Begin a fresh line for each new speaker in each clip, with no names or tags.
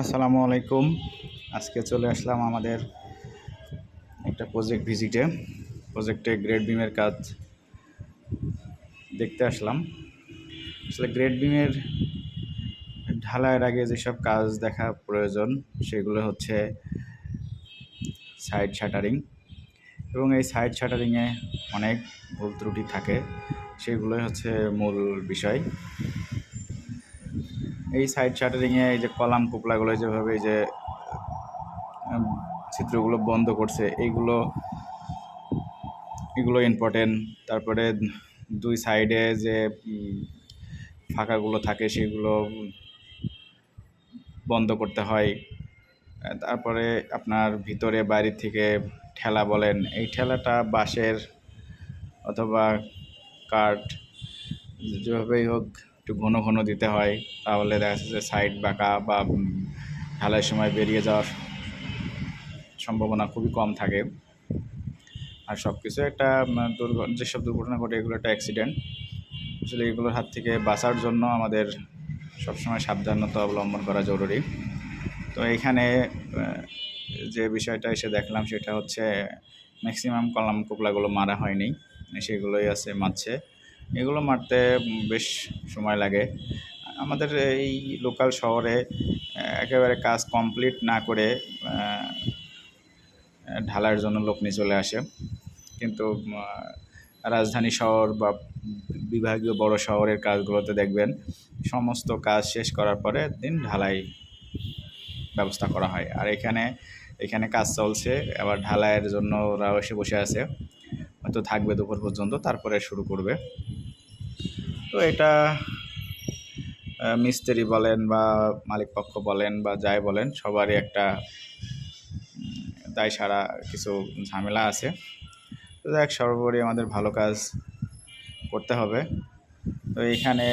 আসসালামু আলাইকুম। আজকে চলে আসলাম আমাদের একটা প্রজেক্ট ভিজিটে প্রজেক্টে গ্রেড বিমের কাজ দেখতে আসলাম। আসলে গ্রেড বিমের ঢালাইয়ের আগে যেসব কাজ দেখা প্রয়োজন, সেগুলো হচ্ছে সাইড শাটারিং এবং এই সাইড শাটারিংয়ে অনেক ভুল ত্রুটি থাকে, সেগুলোই হচ্ছে মূল বিষয়। এই সাইড শাটারিংয়ে এই যে কলাম কুপলাগুলো যেভাবে যে চিত্রগুলো বন্ধ করছে, এইগুলো, এগুলো ইম্পর্টেন্ট তারপরে দুই সাইডে যে ফাঁকাগুলো থাকে সেগুলো বন্ধ করতে হয়। তারপরে আপনার ভিতরে বাইরে থেকে ঠেলা বলেন, এই ঠেলাটা বাঁশের অথবা কাঠ, যেভাবেই হোক একটু ঘন ঘন দিতে হয় তাহলে দেখা যাচ্ছে যে সাইড বাঁকা বা ঢালাইয়ের সময় বেরিয়ে যাওয়ার সম্ভাবনা খুবই কম থাকে। আর সব কিছু একটা উম, দুর্ঘ- যেসব দুর্ঘটনা ঘটে এগুলো একটা অ্যাক্সিডেন্ট আসলে এগুলোর হাত থেকে বাঁচার জন্য আমাদের সবসময় সাবধানতা অবলম্বন করা জরুরি। তো এখানে যে বিষয়টা এসে দেখলাম সেটা হচ্ছে ম্যাক্সিমাম কলাম কোপলাগুলো মারা হয়নি সেগুলোই আছে মারছে এগুলো মারতে বেশ সময় লাগে। আমাদের এই লোকাল শহরে একেবারে কাজ কমপ্লিট না করে ঢালাইয়ের জন্য লোক নিয়ে চলে আসে। কিন্তু রাজধানী শহর বা বিভাগীয় বড় শহরের কাজগুলোতে দেখবেন, সমস্ত কাজ শেষ করার পরে দিন ঢালাই ব্যবস্থা করা হয়। আর এখানে এখানে কাজ চলছে, আবার ঢালাইয়ের জন্য ওরা এসে বসে আছে। হয়তো থাকবে দুপুর পর্যন্ত, তারপরে শুরু করবে। তো এটা মিস্ত্রি বলেন বা মালিক পক্ষ বলেন বা যাই বলেন, সবারই একটা দায় সারা কিছু ঝামেলা আছে। তো দেখ সর্বোপরি আমাদের ভালো কাজ করতে হবে। তো এইখানে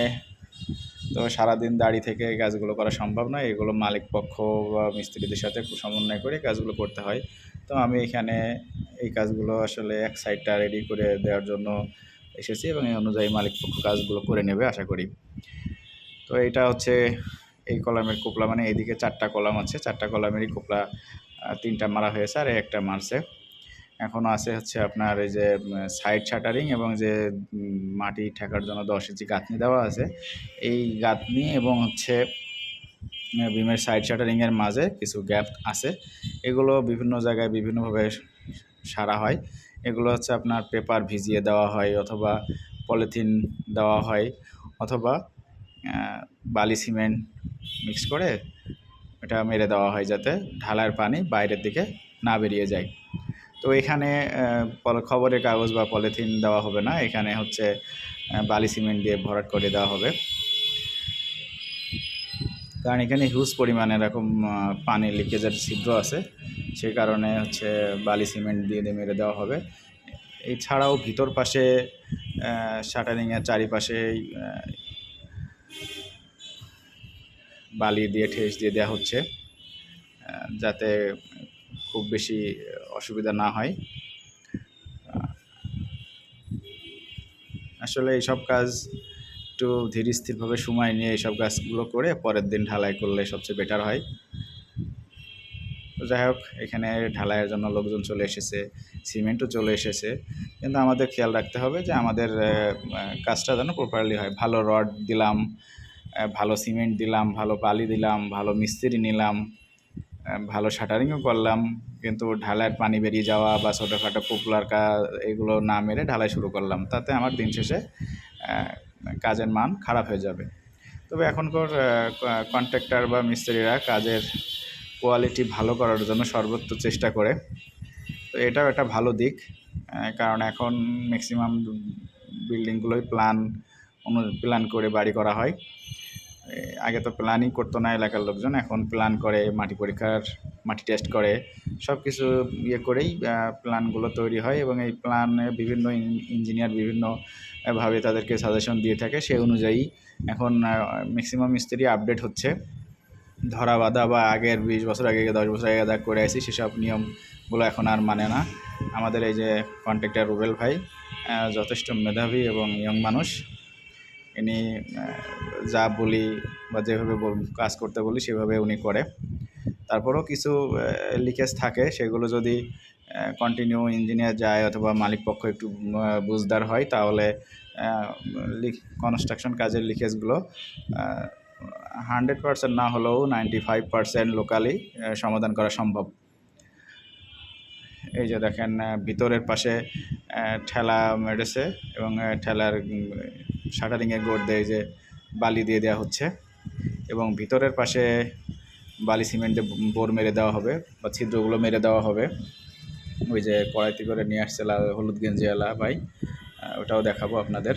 তো সারাদিন দাঁড়িয়ে থেকে কাজগুলো করা সম্ভব নয়, এগুলো মালিক পক্ষ বা মিস্ত্রিদের সাথে সমন্বয় করে কাজগুলো করতে হয়। তো আমি এখানে এই কাজগুলো আসলে এক সাইডটা রেডি করে দেওয়ার জন্য এসেছি এবং এই অনুযায়ী মালিক পক্ষ কাজগুলো করে নেবে, আশা করি। তো এটা হচ্ছে এই কলামের কোপলা মানে এইদিকে চারটা কলাম আছে। চারটা কলামেরই কোপলা তিনটা মারা হয়েছে আর একটা মারছে। এখনও আছে হচ্ছে আপনার এই যে সাইড শাটারিং এবং যে মাটি ঠেকার জন্য দশ ইঞ্চি গাঁথনি দেওয়া আছে। এই গাঁথনি এবং হচ্ছে বিমের সাইড শাটারিংয়ের মাঝে কিছু গ্যাপ আছে। এগুলো বিভিন্ন জায়গায় বিভিন্নভাবে সারা হয়। এগুলো হচ্ছে আপনার পেপার ভিজিয়ে দেওয়া হয় অথবা পলিথিন দেওয়া হয় অথবা বালি সিমেন্ট মিক্স করে এটা মেরে দেওয়া হয় যাতে ঢালার পানি বাইরের দিকে না বেরিয়ে যায়। তো এখানে খবরের কাগজ বা পলিথিন দেওয়া হবে না, এখানে হচ্ছে বালি সিমেন্ট দিয়ে ভরাট করে দেওয়া হবে। কারণ এখানে হিউজ পরিমাণে এরকম পানি লিকেজের ছিদ্র আছে। সেই কারণে হচ্ছে বালি সিমেন্ট দিয়ে দিয়ে মেরে দেওয়া হবে। এছাড়াও ভিতর পাশে শাটারিংয়ের চারিপাশে বালি দিয়ে, ঠেস দিয়ে দেওয়া হচ্ছে যাতে খুব বেশি অসুবিধা না হয়। আসলে এইসব কাজ একটু ধীর স্থিরভাবে সময় নিয়ে এইসব গাছগুলো করে পরের দিন ঢালাই করলে সবচেয়ে বেটার হয়। যাই হোক, এখানে ঢালাইয়ের জন্য লোকজন চলে এসেছে, সিমেন্টও চলে এসেছে। কিন্তু আমাদের খেয়াল রাখতে হবে যে আমাদের কাজটা যেন প্রপারলি হয়। ভালো রড দিলাম ভালো সিমেন্ট দিলাম, ভালো বালি দিলাম, ভালো মিস্ত্রি নিলাম ভালো শাটারিংও করলাম। কিন্তু ঢালাইয়ের পানি বেরিয়ে যাওয়া বা ছোটোখাটো পপুলার কাজ, এগুলো না মেরে ঢালাই শুরু করলাম। তাতে আমার দিন শেষে কাজের মান খারাপ হয়ে যাবে। তবে এখনকার কন্ট্রাক্টর বা মিস্ত্রিরা কাজের কোয়ালিটি ভালো করার জন্য সর্বোচ্চ চেষ্টা করে। তো এটাও একটা ভালো দিক কারণ এখন ম্যাক্সিমাম বিল্ডিংগুলোই প্ল্যান অনু প্ল্যান করে বাড়ি করা হয়। আগে তো প্ল্যানই করতো না এলাকার লোকজন, এখন প্ল্যান করে, মাটি পরীক্ষার, মাটি টেস্ট করে সব কিছু ইয়ে করেই প্ল্যানগুলো তৈরি হয় এবং এই প্ল্যানে বিভিন্ন ইঞ্জিনিয়ার বিভিন্ন আহ, ভাবে তাদেরকে সাজেশন দিয়ে থাকে। সেই অনুযায়ী এখন ম্যাক্সিমাম মিস্ত্রি আপডেট হচ্ছে। ধরা বাঁধা বা আগের বিশ বছর আগে দশ বছর আগে যা করে আসি সেসব নিয়মগুলো এখন আর মানে না। আমাদের এই যে কন্ট্রাক্টর রুবেল ভাই যথেষ্ট মেধাবী এবং ইয়ং মানুষ। ইনি যা বলি বা যেভাবে কাজ করতে বলি সেভাবে উনি করে। তারপরেও কিছু লিকেজ থাকে। সেগুলো যদি কন্টিনিউ ইঞ্জিনিয়ার যায় অথবা মালিক পক্ষ একটু বুঝদার হয়, তাহলে কনস্ট্রাকশন কাজের লিকেজগুলো হান্ড্রেড পার্সেন্ট না হলেও নাইনটি ফাইভ পার্সেন্ট লোকালি সমাধান করা সম্ভব। এই যে দেখেন ভিতরের পাশে ঠেলা মেরেছে এবং ঠেলার শাটারিংয়ের গোড় দিয়ে যে বালি দিয়ে দেওয়া হচ্ছে। এবং ভিতরের পাশে বালি সিমেন্টে বোর মেরে দেওয়া হবে বা ছিদ্রগুলো মেরে দেওয়া হবে। ওই যে কড়াইতে করে নিয়ে আসছে লাল হলুদ গেঞ্জিওয়ালা ভাই ওটাও দেখাবো আপনাদের।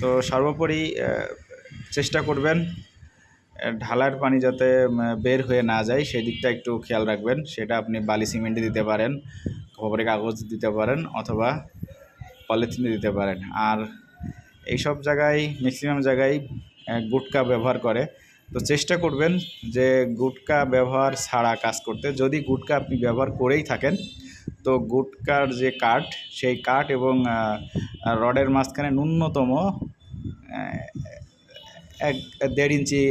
তো সর্বোপরি চেষ্টা করবেন ঢালার পানি যাতে বের হয়ে না যায়, সেই দিকটা একটু খেয়াল রাখবেন। সেটা আপনি বালি সিমেন্টে দিতে পারেন খবরে কাগজ দিতে পারেন অথবা পলিথিনে দিতে পারেন। আর এইসব জায়গায়, ম্যাক্সিমাম জায়গায় গুটকা ব্যবহার করে। তো চেষ্টা করবেন যে গুটকা ব্যবহার ছাড়া কাজ করতে। যদি গুটকা আপনি ব্যবহার করেই থাকেন, তো গুটকার যে কাঠ, সেই কাঠ এবং রডের মাঝখানে ন্যূনতম এক, দেড় ইঞ্চি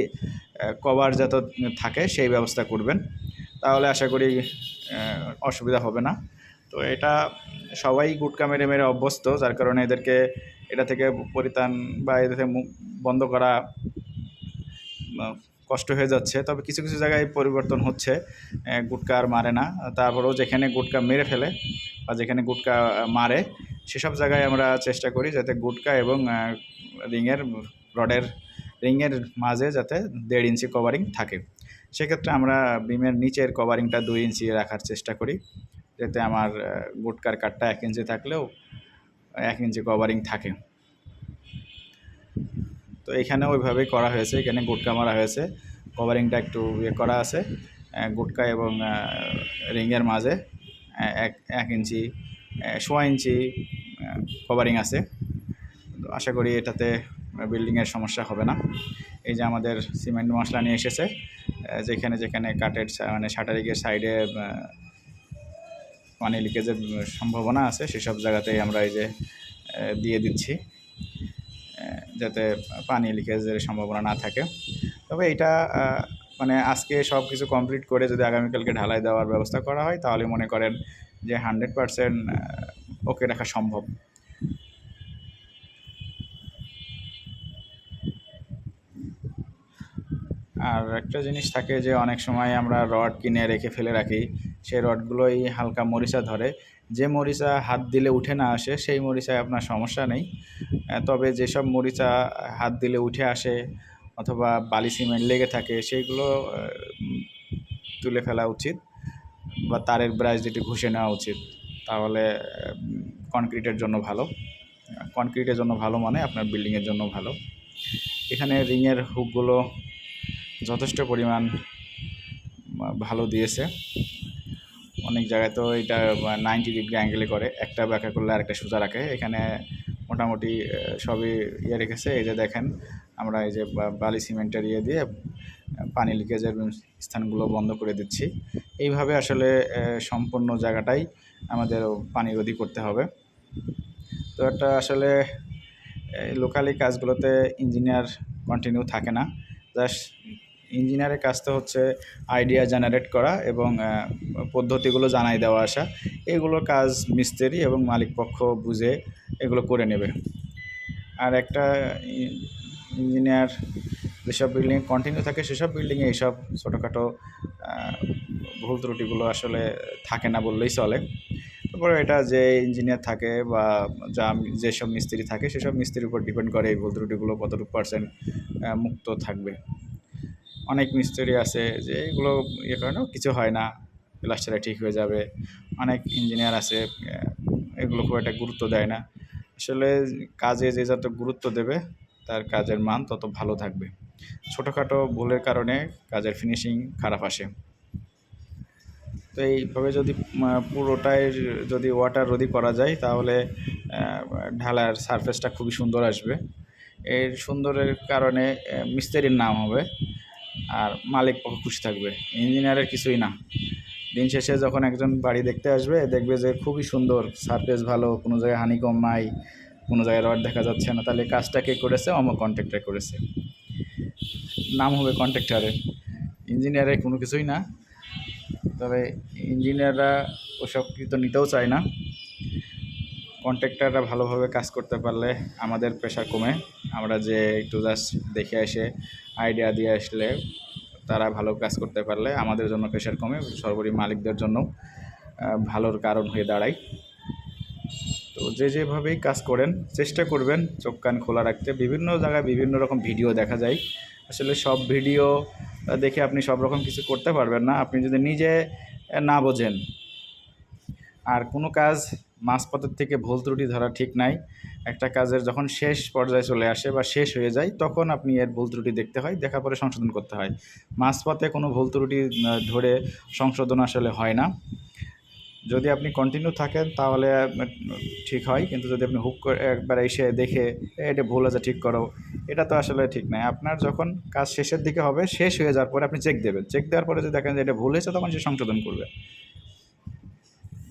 কভার যাতে থাকে সেই ব্যবস্থা করবেন। তাহলে আশা করি অসুবিধা হবে না। তো এটা সবাই গুটকা মেরে মেরে অভ্যস্ত, যার কারণে এদেরকে এটা থেকে পরিত্রাণ বা এদের থেকে মুখ বন্ধ করা কষ্ট হয়ে যাচ্ছে। তবে কিছু কিছু জায়গায় পরিবর্তন হচ্ছে। গুটকা আর মারে না। তারপরেও যেখানে গুটকা মেরে ফেলে বা যেখানে গুটকা মারে, সেসব জায়গায় আমরা চেষ্টা করি যাতে গুটকা এবং রিংয়ের রডের, রিংয়ের মাঝে যাতে দেড় ইঞ্চি কভারিং থাকে। সেক্ষেত্রে আমরা বিমের নিচের কভারিংটা দুই ইঞ্চি রাখার চেষ্টা করি। যাতে আমার গুটকার কাঠটা এক ইঞ্চি থাকলেও এক ইঞ্চি কভারিং থাকে। তো এখানে ওইভাবেই করা হয়েছে, এখানে গুটকা মারা হয়েছে। কভারিংটা একটু ইয়ে করা আছে গুটকা এবং রিংয়ের মাঝে এক এক ইঞ্চি সোয়া ইঞ্চি কভারিং আছে। তো আশা করি এটাতে বিল্ডিংয়ের সমস্যা হবে না। এই যে আমাদের সিমেন্ট মশলা নিয়ে এসেছে যেখানে যেখানে কাঠের সা- মানে শাটারিংয়ের সাইডে পানি লিকেজের সম্ভাবনা আছে, সেসব জায়গাতেই আমরা এই যে দিয়ে দিচ্ছি। যাতে পানি লিকেজের সম্ভাবনা না থাকে। তবে এটা মানে আজকে সব কিছু কমপ্লিট করে যদি আগামীকালকে ঢালাই দেওয়ার ব্যবস্থা করা হয়, তাহলে মনে করেন যে হান্ড্রেড পারসেন্ট ওকে রাখা সম্ভব। আর একটা জিনিস থাকে যে অনেক সময় আমরা রড কিনে রেখে ফেলে রাখি, সেই রডগুলোই হালকা মরিচা ধরে। যে মরিচা হাত দিলে উঠে না আসে, সেই মরিচায় আপনার সমস্যা নেই। তবে যেসব মরিচা হাত দিলে উঠে আসে অথবা বালি সিমেন্ট লেগে থাকে, সেইগুলো তুলে ফেলা উচিত বা তারের ব্রাশ যেটি ঘষে নেওয়া উচিত। তাহলে কনক্রিটের জন্য ভালো। কনক্রিটের জন্য ভালো মানে আপনার বিল্ডিংয়ের জন্য ভালো। এখানে রিংয়ের হুকগুলো যথেষ্ট পরিমাণ ভালো দিয়েছে। অনেক জায়গায় তো এটা নাইনটি ডিগ্রি অ্যাঙ্গেলে করে, একটা ব্যাখ্যা করলে আরেকটা সোজা রাখে। এখানে মোটামুটি সবই ইয়ে রেখেছে। এই যে দেখেন, আমরা এই যে বালি সিমেন্টের ইয়ে দিয়ে পানি লিকেজের স্থানগুলো বন্ধ করে দিচ্ছি। এইভাবে আসলে সম্পূর্ণ জায়গাটাই আমাদের পানি রোধী করতে হবে। তো একটা আসলে লোকালি কাজগুলোতে ইঞ্জিনিয়ার কন্টিনিউ থাকে না। জাস্ট ইঞ্জিনিয়ারের কাজ তো হচ্ছে আইডিয়া জেনারেট করা এবং পদ্ধতিগুলো জানাই দেওয়া আসা। এগুলো কাজ মিস্ত্রি এবং মালিক পক্ষ বুঝে এগুলো করে নেবে। আর একটা ইঞ্জিনিয়ার যেসব বিল্ডিং কন্টিনিউ থাকে, সেসব বিল্ডিংয়ে এইসব ছোটোখাটো ভুল ত্রুটিগুলো আসলে থাকে না বললেই চলে। তারপরে এটা যে ইঞ্জিনিয়ার থাকে বা যা যেসব মিস্ত্রি থাকে, সেসব মিস্ত্রির উপর ডিপেন্ড করে এই ভুল ত্রুটিগুলো কতটুকু পার্সেন্ট মুক্ত থাকবে। অনেক মিস্ত্রি আছে যে এগুলো ইয়ে করে না কিছু হয় না, প্লাস্টারে ঠিক হয়ে যাবে। অনেক ইঞ্জিনিয়ার আছে এগুলো খুব একটা গুরুত্ব দেয় না। আসলে কাজে যে যত গুরুত্ব দেবে, তার কাজের মান তত ভালো থাকবে। ছোটোখাটো ভুলের কারণে কাজের ফিনিশিং খারাপ আসে। তো এইভাবে যদি পুরোটাই যদি ওয়াটার রোধি করা যায়, তাহলে ঢালার সারফেসটা খুবই সুন্দর আসবে। এর সুন্দরের কারণে মিস্ত্রির নাম হবে, আর মালিক পক্ষ খুশি থাকবে। ইঞ্জিনিয়ারের কিছুই না। দিন শেষে যখন একজন বাড়ি দেখতে আসবে, দেখবে যে খুবই সুন্দর সারফেস ভালো, কোনো জায়গায় হানিকম নাই, কোনো জায়গায় রড দেখা যাচ্ছে না। তাহলে কাজটা কে করেছে? অমক কন্ট্রাক্টর করেছে। নাম হবে কন্ট্রাক্টরের ইঞ্জিনিয়ারের কোনো কিছুই না। তবে ইঞ্জিনিয়াররা ওসব কিন্তু নিতেও চায় না। কন্ট্রাক্টররা ভালোভাবে কাজ করতে পারলে আমাদের প্রেশার কমে। আমরা যে একটু জাস্ট দেখে এসে আইডিয়া দিয়ে আসলে তারা ভালো কাজ করতে পারলে আমাদের জন্য প্রেশার কমে, সর্বোপরি মালিকদের জন্য ভালোর কারণ হয়ে দাঁড়ায়। তো যে যেভাবেই কাজ করেন, চেষ্টা করবেন চোখ কান খোলা রাখতে। বিভিন্ন জায়গায় বিভিন্ন রকম ভিডিও দেখা যায়। আসলে সব ভিডিও দেখে আপনি সব রকম কিছু করতে পারবেন না। আপনি যদি নিজে না বোঝেন, আর কোনো কাজ মাঝপথের থেকে ভুল ত্রুটি ধরা ঠিক নাই। একটা কাজের যখন শেষ পর্যায়ে চলে আসে বা শেষ হয়ে যায় তখন আপনি এর ভুল ত্রুটি দেখতে হয় দেখার পরে সংশোধন করতে হয়। মাঝপথে কোনো ভুল ত্রুটি ধরে সংশোধন আসলে হয় না। যদি আপনি কন্টিনিউ থাকেন তাহলে ঠিক হয়। কিন্তু যদি আপনি হুক করে একবার এসে দেখে "এ, এটা ভুল আছে ঠিক করো। এটা তো আসলে ঠিক নয় আপনার যখন কাজ শেষের দিকে হবে শেষ হয়ে যাওয়ার পরে আপনি চেক দেবেন। চেক দেওয়ার পরে যদি দেখেন যে এটা ভুল হয়েছে তখন সে সংশোধন করবে।